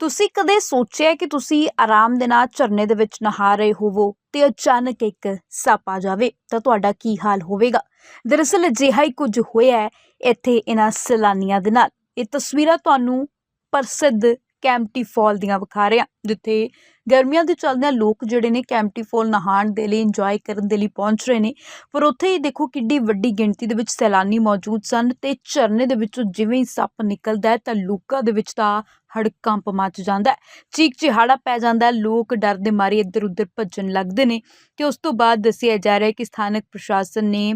ਤੁਸੀਂ ਕਦੇ ਸੋਚਿਆ ਕਿ ਤੁਸੀਂ ਆਰਾਮ ਦੇ ਨਾਲ ਝਰਨੇ ਦੇ ਵਿੱਚ ਨਹਾ ਰਹੇ ਹੋਵੋ ਤੇ ਅਚਾਨਕ ਇੱਕ ਸੱਪ ਆ ਜਾਵੇ? ਤਾਂ ਤੁਹਾਡਾ ਕੀ ਹਾਲ ਹੋਵੇਗਾ? ਦਰਅਸਲ ਅਜਿਹਾ ਹੀ ਕੁਝ ਹੋਇਆ ਹੈ ਇੱਥੇ ਇਹਨਾਂ ਸੈਲਾਨੀਆਂ ਦੇ ਨਾਲ। ਇਹ ਤਸਵੀਰਾਂ ਤੁਹਾਨੂੰ ਪ੍ਰਸਿੱਧ ਕੈਂਪਟੀ ਫਾਲ ਦੀਆਂ ਵਿਖਾ ਰਿਹਾ ਜਿੱਥੇ ਗਰਮੀਆਂ ਦੇ ਚੱਲਦਿਆਂ ਲੋਕ ਜਿਹੜੇ ਨੇ ਕੈਂਪਟੀ ਫਾਲ ਨਹਾਉਣ ਦੇ ਲਈ ਇੰਜੋਏ ਕਰਨ ਦੇ ਲਈ ਪਹੁੰਚ ਰਹੇ ਨੇ। ਪਰ ਉੱਥੇ ਹੀ ਦੇਖੋ ਕਿੱਡੀ ਵੱਡੀ ਗਿਣਤੀ ਦੇ ਵਿੱਚ ਸੈਲਾਨੀ ਮੌਜੂਦ ਸਨ ਤੇ ਝਰਨੇ ਦੇ ਵਿੱਚੋਂ ਜਿਵੇਂ ਹੀ ਸੱਪ ਨਿਕਲਦਾ ਹੈ ਤਾਂ ਲੋਕਾਂ ਦੇ ਵਿੱਚ ਤਾਂ ਹੜਕੰਪ ਮਚ ਜਾਂਦਾ ਹੈ। ਚੀਕ ਚਿਹਾੜਾ ਪੈ ਜਾਂਦਾ ਹੈ। ਲੋਕ ਡਰ ਦੇ ਮਾਰੇ ਇੱਧਰ ਉੱਧਰ ਭੱਜਣ ਲੱਗਦੇ ਨੇ। ਤੇ ਉਸ ਤੋਂ ਬਾਅਦ ਦੱਸਿਆ ਜਾ ਰਿਹਾ ਕਿ ਸਥਾਨਕ ਪ੍ਰਸ਼ਾਸਨ ਨੇ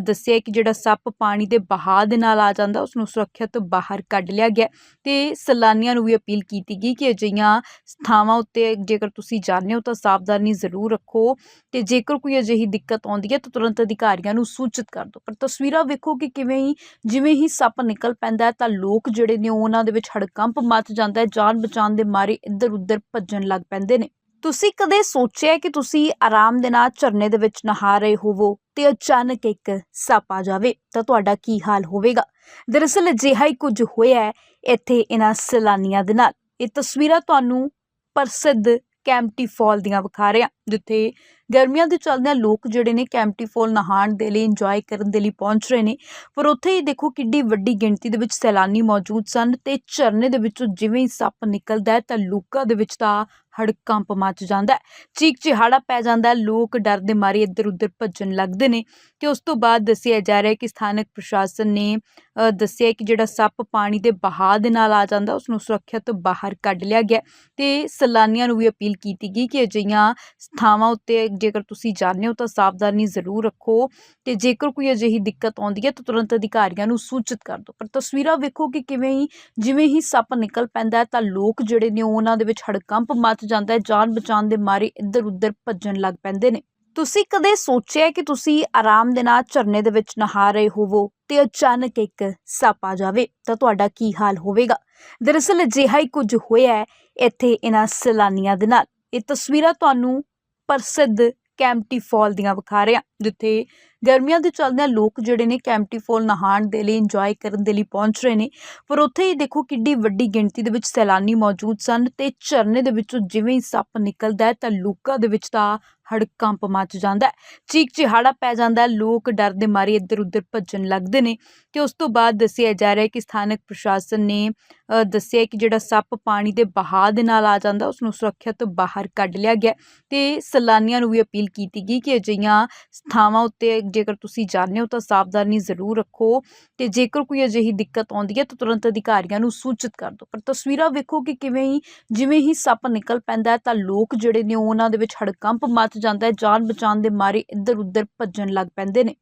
ਦੱਸਿਆ ਕਿ ਜਿਹੜਾ ਸੱਪ ਪਾਣੀ ਦੇ ਬਹਾਅ ਦੇ ਨਾਲ ਆ ਜਾਂਦਾ ਉਸ ਨੂੰ ਸੁਰੱਖਿਅਤ ਬਾਹਰ ਕੱਢ ਲਿਆ ਗਿਆ ਤੇ ਸੈਲਾਨੀਆਂ ਨੂੰ ਵੀ ਅਪੀਲ ਕੀਤੀ ਗਈ ਕਿ ਅਜਿਹੀਆਂ ਥਾਵਾਂ ਉੱਤੇ ਜੇਕਰ ਤੁਸੀਂ ਜਾਂਦੇ ਹੋ ਤਾਂ ਸਾਵਧਾਨੀ ਜ਼ਰੂਰ ਰੱਖੋ ਤੇ ਜੇਕਰ ਕੋਈ ਅਜਿਹੀ ਦਿੱਕਤ ਆਉਂਦੀ ਹੈ ਤਾਂ ਤੁਰੰਤ ਅਧਿਕਾਰੀਆਂ ਨੂੰ ਸੂਚਿਤ ਕਰ ਦਿਓ। ਪਰ ਤਸਵੀਰਾਂ ਵੇਖੋ ਕਿ ਕਿਵੇਂ ਹੀ, ਜਿਵੇਂ ਹੀ ਸੱਪ ਨਿਕਲ ਪੈਂਦਾ ਤਾਂ ਲੋਕ ਜਿਹੜੇ ਨੇ ਉਹਨਾਂ ਦੇ ਵਿੱਚ ਹੜਕੰਪ ਮੱਚ ਜਾਂਦਾ ਹੈ, ਜਾਨ ਬਚਾਉਣ ਦੇ ਮਾਰੇ ਇੱਧਰ ਉੱਧਰ ਭੱਜਣ ਲੱਗ ਪੈਂਦੇ ਨੇ। ਤੁਸੀਂ ਕਦੇ ਸੋਚਿਆ ਕਿ ਤੁਸੀਂ ਆਰਾਮ ਦੇ ਨਾਲ ਝਰਨੇ ਦੇ ਵਿੱਚ ਨਹਾ ਰਹੇ ਹੋਵੋ? ਤੇ ਅਚਾਨਕ ਇੱਕ ਸੱਪ ਆ ਜਾਵੇ, ਤਾਂ ਤੁਹਾਡਾ ਕੀ ਹਾਲ ਹੋਵੇਗਾ? ਦਰਅਸਲ ਅਜਿਹਾ ਹੀ ਕੁਝ ਹੋਇਆ ਹੈ ਇੱਥੇ ਇਹਨਾਂ ਸੈਲਾਨੀਆਂ ਦੇ ਨਾਲ। ਇਹ ਤਸਵੀਰਾਂ ਤੁਹਾਨੂੰ ਪ੍ਰਸਿੱਧ ਕੈਂਪਟੀ ਫਾਲ ਦੀਆਂ ਵਿਖਾ ਰਿਹਾ ਜਿੱਥੇ ਗਰਮੀਆਂ ਦੇ ਚੱਲਦਿਆਂ ਲੋਕ ਜਿਹੜੇ ਨੇ ਕੈਂਪਟੀ ਫਾਲ ਨਹਾਉਣ ਦੇ ਲਈ ਇੰਜੋਏ ਕਰਨ ਦੇ ਲਈ ਪਹੁੰਚ ਰਹੇ ਨੇ। ਪਰ ਉੱਥੇ ਹੀ ਦੇਖੋ ਕਿੱਡੀ ਵੱਡੀ ਗਿਣਤੀ ਦੇ ਵਿੱਚ ਸੈਲਾਨੀ ਮੌਜੂਦ ਸਨ ਤੇ ਝਰਨੇ ਦੇ ਵਿੱਚੋਂ ਜਿਵੇਂ ਹੀ ਸੱਪ ਨਿਕਲਦਾ ਹੈ, ਤਾਂ ਲੋਕਾਂ ਦੇ ਵਿੱਚ ਤਾਂ ਹੜਕੰਪ ਮਚ ਜਾਂਦਾ ਹੈ। ਚੀਕ ਚਿਹਾੜਾ ਪੈ ਜਾਂਦਾ ਲੋਕ ਡਰ ਦੇ ਮਾਰੇ ਇੱਧਰ ਉੱਧਰ ਭੱਜਣ ਲੱਗਦੇ ਨੇ। ਤੇ ਉਸ ਤੋਂ ਬਾਅਦ ਦੱਸਿਆ ਜਾ ਰਿਹਾ ਕਿ ਸਥਾਨਕ ਪ੍ਰਸ਼ਾਸਨ ਨੇ ਦੱਸਿਆ ਕਿ ਜਿਹੜਾ ਸੱਪ ਪਾਣੀ ਦੇ ਬਹਾਅ ਦੇ ਨਾਲ ਆ ਜਾਂਦਾ ਉਸ ਨੂੰ ਸੁਰੱਖਿਅਤ ਬਾਹਰ ਕੱਢ ਲਿਆ ਗਿਆ। ਤੇ ਸੈਲਾਨੀਆਂ ਨੂੰ ਵੀ ਅਪੀਲ ਕੀਤੀ ਗਈ ਕਿ ਅਜਿਹੀਆਂ ਥਾਵਾਂ ਉੱਤੇ ਜੇਕਰ ਤੁਸੀਂ ਜਾਂਦੇ ਹੋ ਤਾਂ ਸਾਵਧਾਨੀ ਜ਼ਰੂਰ ਰੱਖੋ ਤੇ ਜੇਕਰ ਕੋਈ ਅਜਿਹੀ ਦਿੱਕਤ ਆਉਂਦੀ ਹੈ ਤਾਂ ਤੁਰੰਤ ਅਧਿਕਾਰੀਆਂ ਨੂੰ ਸੂਚਿਤ ਕਰ ਦਿਓ। ਪਰ ਤਸਵੀਰਾਂ ਵੇਖੋ ਕਿ ਕਿਵੇਂ ਹੀ, ਜਿਵੇਂ ਹੀ ਸੱਪ ਨਿਕਲ ਪੈਂਦਾ ਹੈ ਤਾਂ ਲੋਕ ਜਿਹੜੇ ਨੇ ਉਹਨਾਂ ਦੇ ਵਿੱਚ ਹੜਕੰਪ ਮਚ ਜਾਂਦਾ ਹੈ, ਜਾਨ ਬਚਾਉਣ ਦੇ ਮਾਰੇ ਇੱਧਰ ਉੱਧਰ ਭੱਜਣ ਲੱਗ ਪੈਂਦੇ ਨੇ। ਤੁਸੀਂ ਕਦੇ ਸੋਚਿਆ ਕਿ ਤੁਸੀਂ ਆਰਾਮ ਦੇ ਨਾਲ ਝਰਨੇ ਦੇ ਵਿੱਚ ਨਹਾ ਰਹੇ ਹੋਵੋ ਤੇ ਅਚਾਨਕ ਇੱਕ ਸੱਪ ਆ ਜਾਵੇ? ਤਾਂ ਤੁਹਾਡਾ ਕੀ ਹਾਲ ਹੋਵੇਗਾ? ਦਰਅਸਲ ਅਜਿਹਾ ਹੀ ਕੁਝ ਹੋਇਆ ਹੈ ਇੱਥੇ ਇਹਨਾਂ ਸੈਲਾਨੀਆਂ ਦੇ ਨਾਲ। ਇਹ ਤਸਵੀਰਾਂ ਤੁਹਾਨੂੰ ਪ੍ਰਸਿੱਧ ਕੈਂਪਟੀ ਫਾਲ ਦੀਆਂ ਵਿਖਾ ਰਿਹਾ। ਜਿੱਥੇ ਗਰਮੀਆਂ ਦੇ ਚੱਲਦਿਆਂ ਲੋਕ ਜਿਹੜੇ ਨੇ ਕੈਂਪਟੀ ਫਾਲ ਨਹਾਉਣ ਦੇ ਲਈ ਇੰਜੋਏ ਕਰਨ ਦੇ ਲਈ ਪਹੁੰਚ ਰਹੇ ਨੇ। ਪਰ ਉੱਥੇ ਹੀ ਦੇਖੋ ਕਿੱਡੀ ਵੱਡੀ ਗਿਣਤੀ ਦੇ ਵਿੱਚ ਸੈਲਾਨੀ ਮੌਜੂਦ ਸਨ ਤੇ ਝਰਨੇ ਦੇ ਵਿੱਚੋਂ ਜਿਵੇਂ ਹੀ ਸੱਪ ਨਿਕਲਦਾ ਹੈ ਤਾਂ ਲੋਕਾਂ ਦੇ ਵਿੱਚ ਤਾਂ ਹੜਕੰਪ ਮਚ ਜਾਂਦਾ ਹੈ। ਚੀਕ ਚਿਹਾੜਾ ਪੈ ਜਾਂਦਾ ਹੈ। ਲੋਕ ਡਰ ਦੇ ਮਾਰੇ ਇੱਧਰ ਉੱਧਰ ਭੱਜਣ ਲੱਗਦੇ ਨੇ। ਤੇ ਉਸ ਤੋਂ ਬਾਅਦ ਦੱਸਿਆ ਜਾ ਰਿਹਾ ਕਿ ਸਥਾਨਕ ਪ੍ਰਸ਼ਾਸਨ ਨੇ ਦੱਸਿਆ ਕਿ ਜਿਹੜਾ ਸੱਪ ਪਾਣੀ ਦੇ ਬਹਾਅ ਦੇ ਨਾਲ ਆ ਜਾਂਦਾ ਉਸ ਨੂੰ ਸੁਰੱਖਿਅਤ ਬਾਹਰ ਕੱਢ ਲਿਆ ਗਿਆ। ਤੇ ਸੈਲਾਨੀਆਂ ਨੂੰ ਵੀ ਅਪੀਲ ਕੀਤੀ ਗਈ ਕਿ ਅਜਿਹੀਆਂ ਥਾਵਾਂ ਉੱਤੇ ਜੇਕਰ ਤੁਸੀਂ ਜਾਂਦੇ ਹੋ ਤਾਂ ਸਾਵਧਾਨੀ ਜ਼ਰੂਰ ਰੱਖੋ ਤੇ ਜੇਕਰ ਕੋਈ ਅਜਿਹੀ ਦਿੱਕਤ ਆਉਂਦੀ ਹੈ ਤਾਂ ਤੁਰੰਤ ਅਧਿਕਾਰੀਆਂ ਨੂੰ ਸੂਚਿਤ ਕਰ ਦਿਓ। ਪਰ ਤਸਵੀਰਾਂ ਵੇਖੋ ਕਿ ਕਿਵੇਂ ਹੀ, ਜਿਵੇਂ ਹੀ ਸੱਪ ਨਿਕਲ ਪੈਂਦਾ ਹੈ ਤਾਂ ਲੋਕ ਜਿਹੜੇ ਨੇ ਉਹਨਾਂ ਦੇ ਵਿੱਚ ਹੜਕੰਪ ਮਚ ਜਾਂਦਾ ਹੈ, ਜਾਨ ਬਚਾਉਣ ਦੇ ਮਾਰੇ ਇੱਧਰ ਉੱਧਰ ਭੱਜਣ ਲੱਗ ਪੈਂਦੇ ਨੇ।